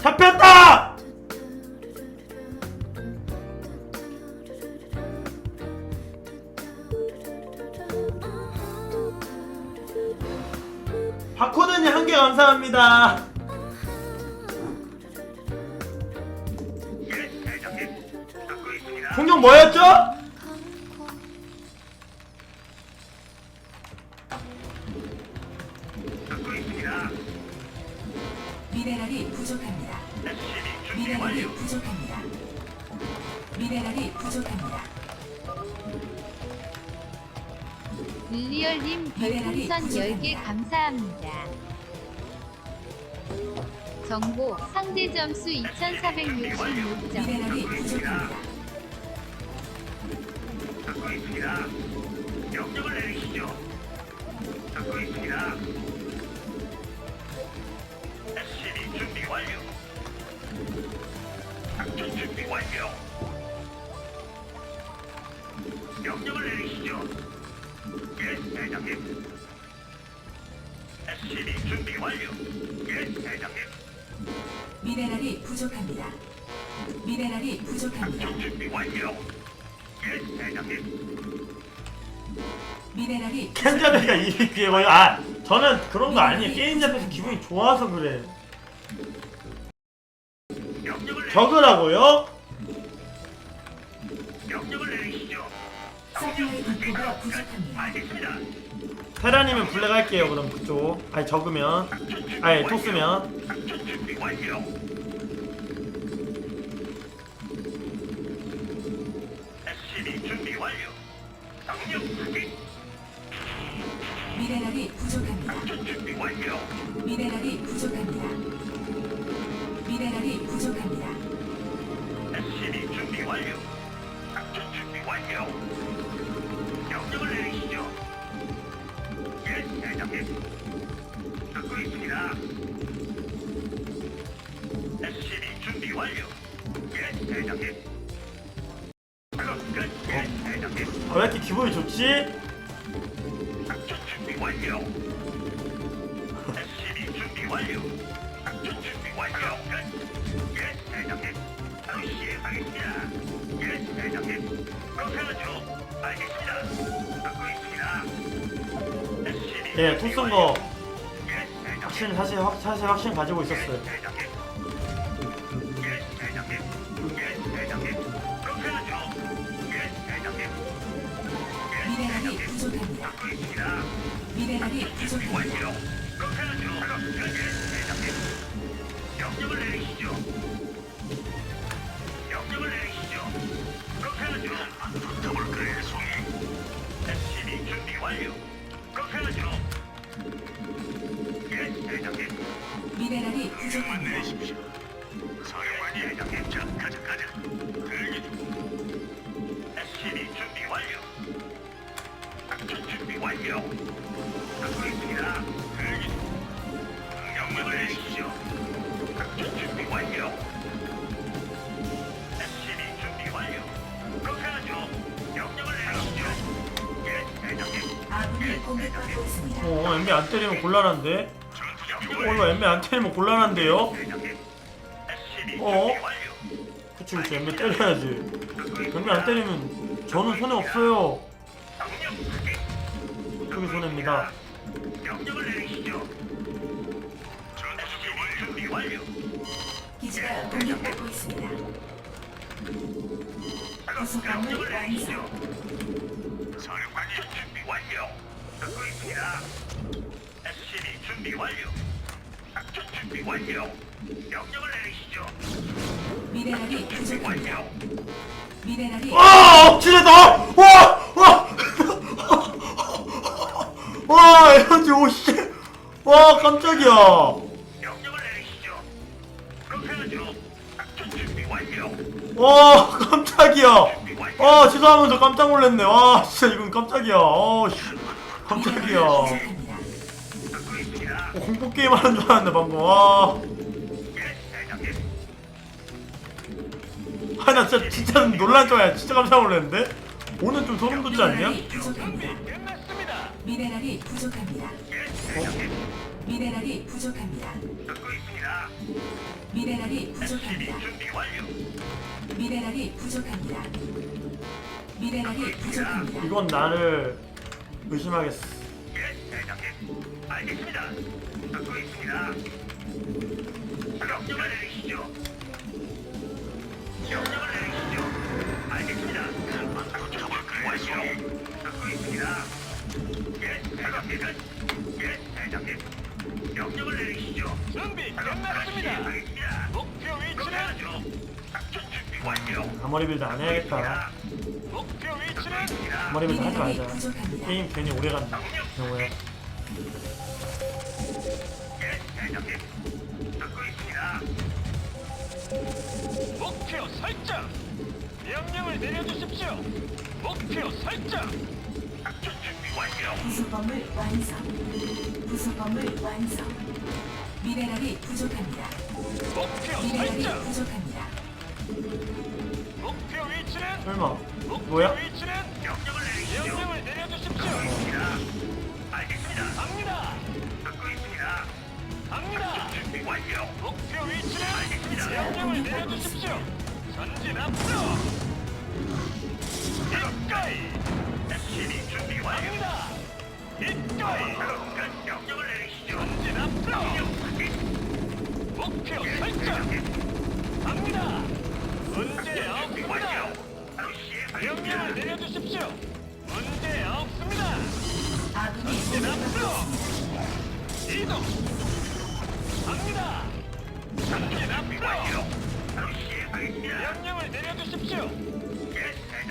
잡혔다! 바코드님 한개 감사합니다. 예, 대장님. 듣고 있습니다. 공격 뭐였죠? 미네랄이 부족합니다. SCB 준비 미네랄이 완료. 부족합니다. 미네랄이 부족합니다. 릴리얼님 별풍선 10개 감사합니다. 정보 상대 점수 2466점. 미네랄이 부족합니다. 완료. 작전 준비 완료. 명령을 내리시죠. 예, 대장님. SCB 준비 완료. 예, 대장님. 미네랄이 부족합니다. 미네랄이 부족합니다. 작전 준비 완료. 예, 대장님. 미네랄이 캔자베가 이리 귀에 거의 아 저는 그런 거 아니에요. 게임 잡에서 기분이 좋아서 그래. 적으라고요? 명령을 내리시죠. 서플라이 디포가 부족합니다. 알겠습니다. 테라님은 블랙 할게요. 그럼 그쪽. 아니 적으면 아니. 토스면 작전 준비 완료. 완료. 예, 왜 이렇게 기분이 좋지? 예, 대장님. 바로 시행하겠습니다. 예, 대장님. 그렇게 하죠. 알겠습니다. 듣고 있습니다. SCB 예, 토쓴거 예, 대장님. 확신 사실 확 사실 확신 가지고 있었어요. 부족합니다. 완료. 하죠. 작업 끝. 예, 대장님. 명령을 내 듣고 있습니다. 대기 중. 명령을 내리시죠. 작전 준비 완료. SCB 준비 완료. 그렇게 하죠. 명령을 내리시죠. 예, 대장님. 아군이 공격받고 있습니다. 어, 엠비 안 때리면 곤란한데. 전투 어, 이거 엠비 안 때리면 곤란한데요. 대장님. 어? 준비 완료. 그치 그치 엠비 때려야지. 엠비 안 때리면 저는 손해 없어요. 명령 확인. 저기 손해입니다. 명령을 내리시죠. SCB 준비 완료. 기지가 공격받고 있습니다. 내리시죠. 완성. 사령관님 준비 완료. 듣고 있습니다. SCB 준비 완료. 작전 준비 완료. 명령을 내리시죠. 미네랄이 준비 부족합니다. 완료. 미네랄이 아. 와 와. 와 에너지 오씨. 와 깜짝이야. 와 깜짝이야. 아 죄송하면서 깜짝 놀랐네. 와 진짜 이건 깜짝이야. 어 씨. 깜짝이야. 어. 공포 게임 하는 줄 알았네 방금. 와. 예, 대장님. 아 나 진짜 진짜 놀란 줄 알아. 진짜 깜짝 놀랐는데. 오늘 좀 소름 돋지 않냐? 미네랄이 부족합니다. 예, 대장님. 미네랄이 부족합니다. 듣고 있습니다. 미네랄이 SCB 부족합니다. 준비 완료. 미네랄이 부족합니다. 미네랄이 부족합니다. 이건 나를 의심하겠어. 예, 대장님. 알겠습니다. 듣고 있습니다. 명령을 내리시 머리 빌드 안 해야겠다. 목표 위치는 아머리 빌드 하지 말자. 게임 괜히 오래 간다. 경우에. 예. 목표 설정. 명령을 내려주십시오. 목표 설정. 작전 준비 완료. 부속건물 완성. 부속건물 완성. 미네랄이 부족합니다. 목표 미네랄이 설정. 부족합니다. 위치는 설마. 뭐야? 위치는 명령을 내리시죠. 명령을 내려주십시오. 있습니다. 알겠습니다. 갑니다. 듣고 있습니다. 갑니다. 준비 완료. 목표 위치는 알겠습니다. 명령을 내려주십시오. 전진 앞으로. 이까이 준비 완료. 갑니다. 이까이 작업 끝. 명령을 내리시죠. 전진 앞으로. 목표 설정. 갑니다.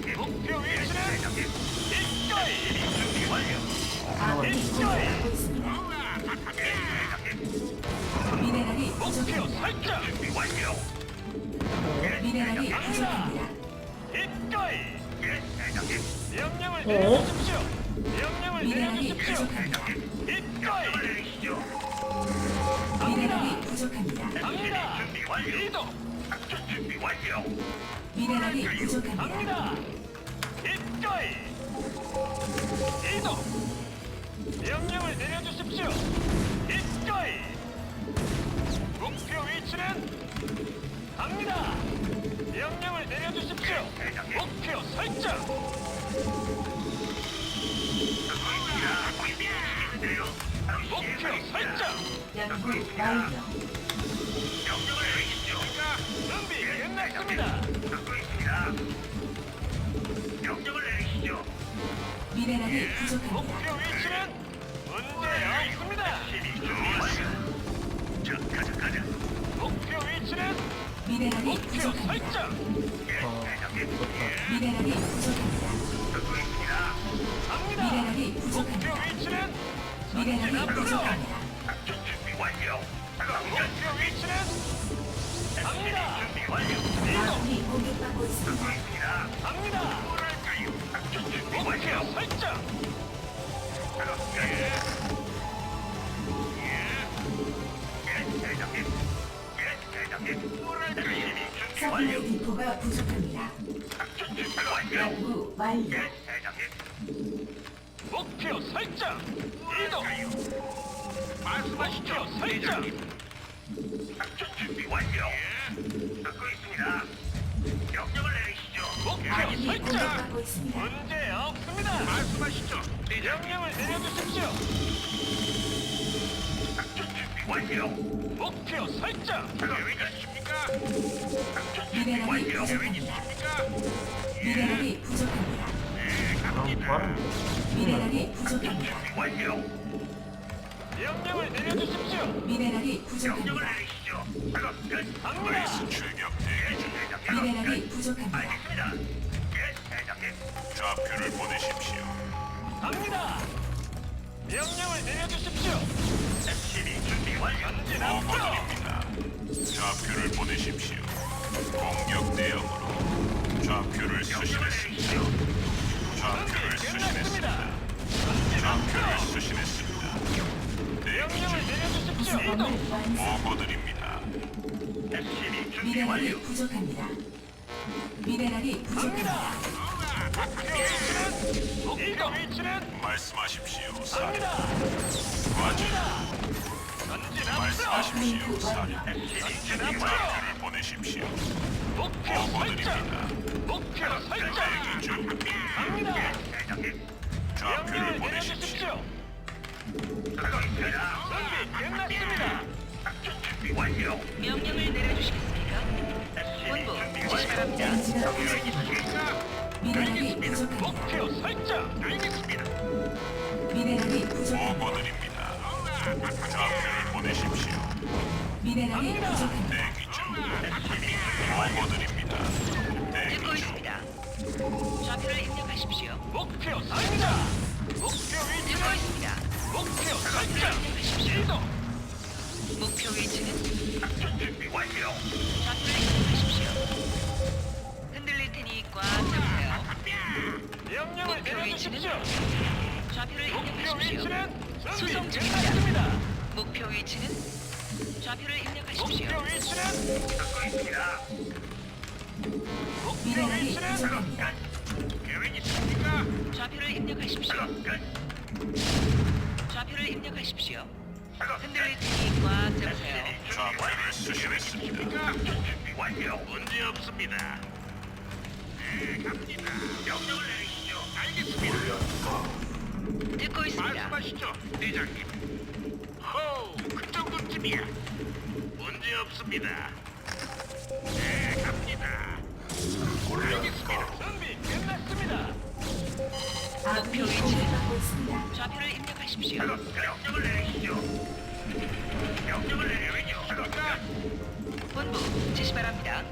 대장님. 목표 예, 위치는 대장님. 준비 완료. 예, 대장님. 미네랄이 목표 부족합니다. 설정. 완료. 미네랄이 부족합니다. 이까이. 예, 대장님. 명령을 어? 내려주십시오. 명령을 미네랄이 내려주십시오. 부족합니다. 명령을 내리시죠. 미네랄이 부족합니다. 갑니다. 준비 완료. 이동. 준비 완료. 미네랄이 부족합니다. 갑니다. 이까이. 이동. 명령을 내려주십시오. 이까이. 목표 위치는 갑니다. 명령을 내려주십시오. 목표 설정. 목표 설정. 연구 완료. 준비 끝났습니다. 듣고 있습니다. 명령을 내리시죠. 미네랄이 부족합니다. 목표 위치는 문제 없습니다. 시비 준비 완료. 자, 가자, 가자. 목표 위치는 미네랄이 목표 부족합니다. 설정. 예, 어, 대장님. 좋다. 미네랄이 부족합니다. 듣고 있습니다. 갑니다. 미네랄이 목표 부족합니다. 위치는 전진 미네랄이 앞으로. 부족합니다. 디포가 부족합니다. 연구 완료. 예, 대장님. 목표 설정. 이동. 말씀하시죠. 목표 설정. 작전 준비 완료. 듣고 있습니다. 명령을 내리시죠. 목표 아군이 설정. 공격받고 있습니다. 문제 없습니다. 말씀하시죠. 명령을 내려주십시오. 작전 완료. 목표 설정. 계획 있으십니까? 작전 준비 미네랄이 완료. 계획 부족합니다. 있으십니까? 미네랄이 부족합니다. 네, 갑니다. 뭐하는 미네랄이 부족합니다. 준비 완료. 명령을 내려주십시오. 미네랄이 명령을 부족합니다. 내리시죠. 작업 끝. 갑니다. 출격 대기 중. 대장님. 미네랄이 부족합니다. 알겠습니다. 예, 대장님. 좌표를 보내십시오. 갑니다. 명령을 내려주십시오. SCB 준비 완료. 보고드립니다. 좌표를 보내십시오. 공격 대응으로 좌표를 수신했습니다. 좌표를 수신했습니다. 좌표를. 수신했습니다. 대기 명령을 중 내려주십시오. 이동. 부속건물 완성. 보고 드립니다. SCB 준비 미네랄이 완료. 부족합니다. 미네랄이 부족합니다. 갑니다. 목표 위치는 말씀하십시오, 사령. 갑니다. 과제. 전진 앞으로. 말씀하십시오, 사령. 전진 앞으로. 좌표를 보내십시오. 목표 설정. 보고드립니다. 목표 설정. 대기 중. 갑니다. 좌표를 명령을 보내십시오. 내려주십시오. 준비 끝났습니다. 명령을 내려주시겠습니까? 본부 지시 바랍니다. 미네랄이 부족합니다. 목표 설정. 미네랄이 부족합니다. 보고드립니다. 좌표를 보내십시오. 미네랄이 부족합니다. 대기 중. 보고드립니다. 대기 듣고 중. 있습니다. 좌표를 입력하십시오. 목표 설정. 목표 듣고 위치는 있습니다. 목표 설정. 이동. 목표 위치는 좌표를 입력하십시오. 흔들릴 테니 꽉 잡으세요. 명령을 목표 위치는 내려주십시오. 좌표를 목표 입력하십시오. 위치는 준비 수송 중입니다. 끝났습니다. 목표 위치는 좌표를 입력하십시오. 목표 위치는 목표 미네랄이 위치는 부족합니다. 좌표를 입력하십시오. 좌표를 입력하십시오. 흔들릴 테니 꽉 잡으세요. 좌표를 수신했습니다. 문제 없습니다. 네, 갑니다. 명령을 내리시죠. 알겠습니다. 듣고 있습니다. 말씀하시죠, 대장님. 호우, 그 정도쯤이야. 문제 없습니다. 네, 갑니다. 알겠습니다. 준비 끝났습니다. 아군이 공격받고 있습니다. 좌표를 입력하십시오. 명령을 내리시죠. 명령을 내리면요. 본부 지시 바랍니다.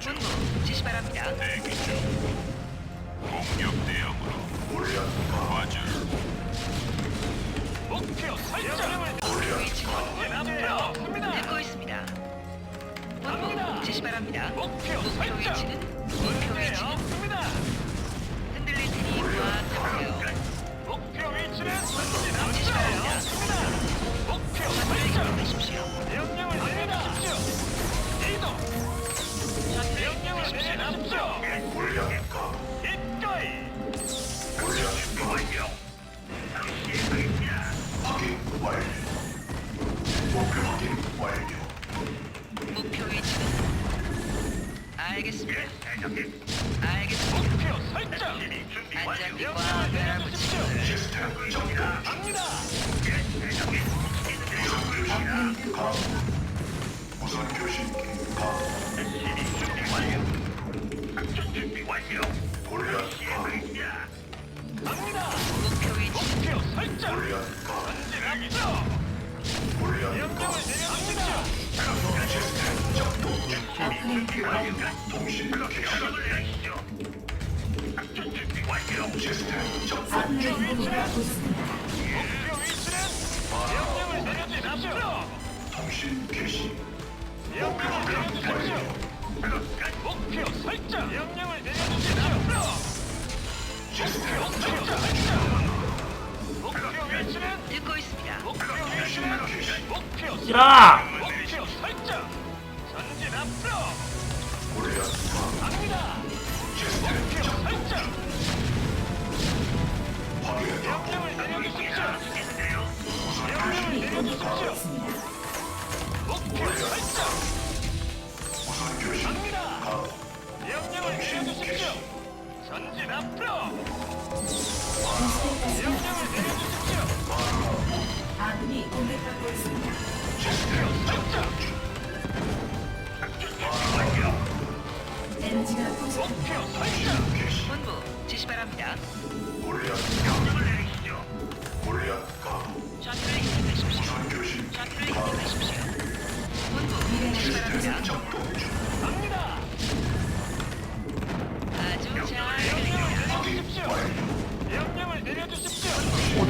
본부 지시 바랍니다. 대기 중. 공격 대응으로. 목표 위치는 알겠습니다. 대장님, 알겠습니다. 목표 설정. 준비 완료. 안장비 명령을 꽉 내려주십시오. 매라붙이고 갑니다. 대장님, 준비 완료. 작전 준비 완료. 시행하겠습니다. 갑니다. 목표 위치 목표 설정. 전진 앞으로. 명령을 내려주십시오. 목표 설정. 명령을 내려주십시오. 목표 설정. 듣고 있습니다. 목표 목표 기라! 목표 설정. 전진 앞으로. 갑니다. 목표 설정. 명령을 내려주십시오. 명령을 내려주십시오. 있습니다. 목표 설정. 갑니다. 명령을 내려주십시오. 전진 앞으로. 명령을 내려주십시오. 아군이 공격받고 있습니다. 에너지가 설정. 본부 지시 바랍니다. 좌표를 입력하십시오. 좌표를 입력하십시오. 본부 지시 바랍니다.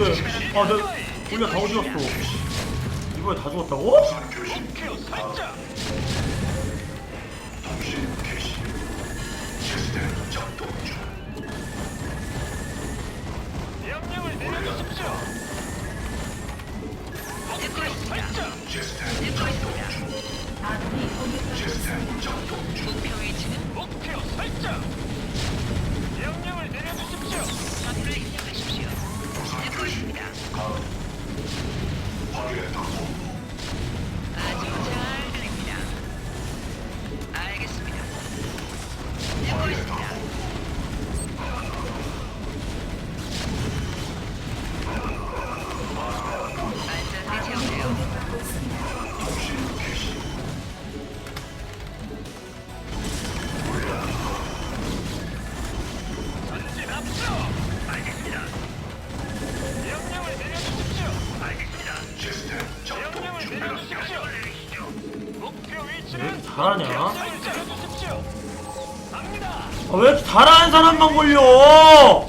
어, 네. 아, 네. 우리가 다 어디 갔어? 이번에 다 죽었다고? 목표 위치는 목표 설정. 명령을 내려주십시오. 확인했다고. 왜 이렇게 잘하냐? 아, 왜 이렇게 잘하는 사람만 걸려?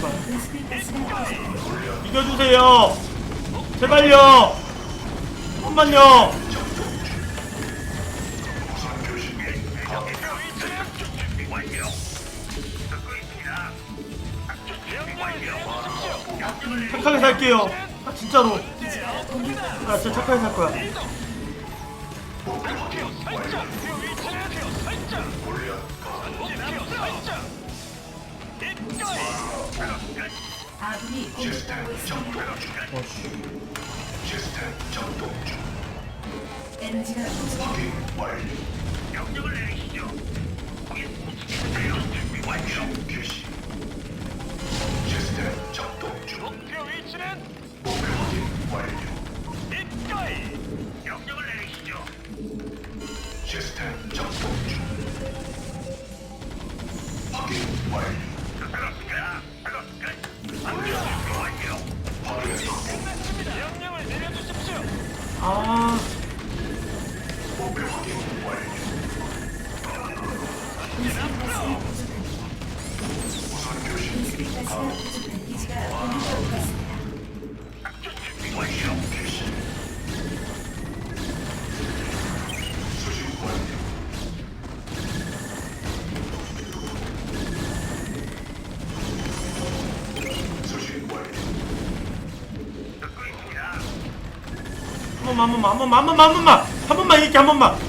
전 준비 명령을 완료. 내려주십시오. 착하게 살게요. 아 진짜로. 아 진짜 착하게 살 거야. 아군이 공격받고 있습니다. 시스템 작동 중. 에너지가 부족합니다. 확인 완료. 명령을 내리시죠. 거기 움직이세요. 준비 완료. 개시. 시스템 작동 중. 목표 위치는 목표 확인 완료. 입가에 명령을 내리시죠. 시스템 작동 중. 확인 완료. 한 번만 한 번만 한 번만 한 번만 한 번만 한 번만 이렇게 한 번만.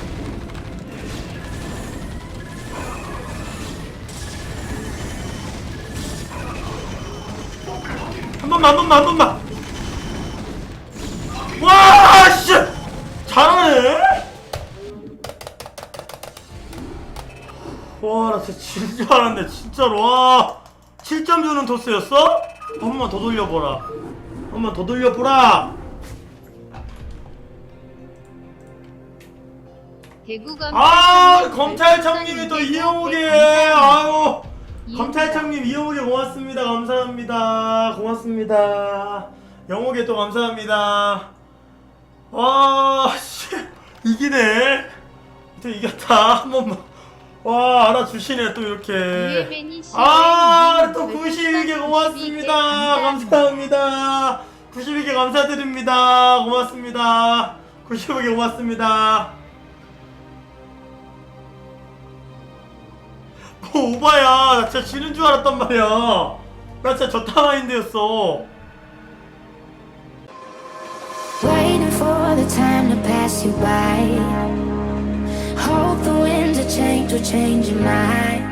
번만 한 번만 한 번만. 와 씨. 잘하네. 와, 나 진짜 진짜 잘한데, 진짜로. 와, 7점 주는 토스였어? 한 번만 더 돌려보라. 한 번만 더 돌려보라. 대구검 아, 검찰청님이 또 이영욱이, 아유. 검찰청님 이영욱이 고맙습니다. 감사합니다. 고맙습니다. 영욱이 또 감사합니다. 와, 씨. 이기네. 또 이겼다. 한 번만. 와, 알아주시네, 또 이렇게. 아, 님또 별풍선 92개 92개 고맙습니다. 감사합니다. 감사합니다. 92개 감사드립니다. 고맙습니다. 95개 고맙습니다. 오바야. 나 진짜 지는 줄 알았단 말이야. 나 진짜 저타 마인드였어. Waiting for the time to pass you by. Hope the winds of change will change your mind.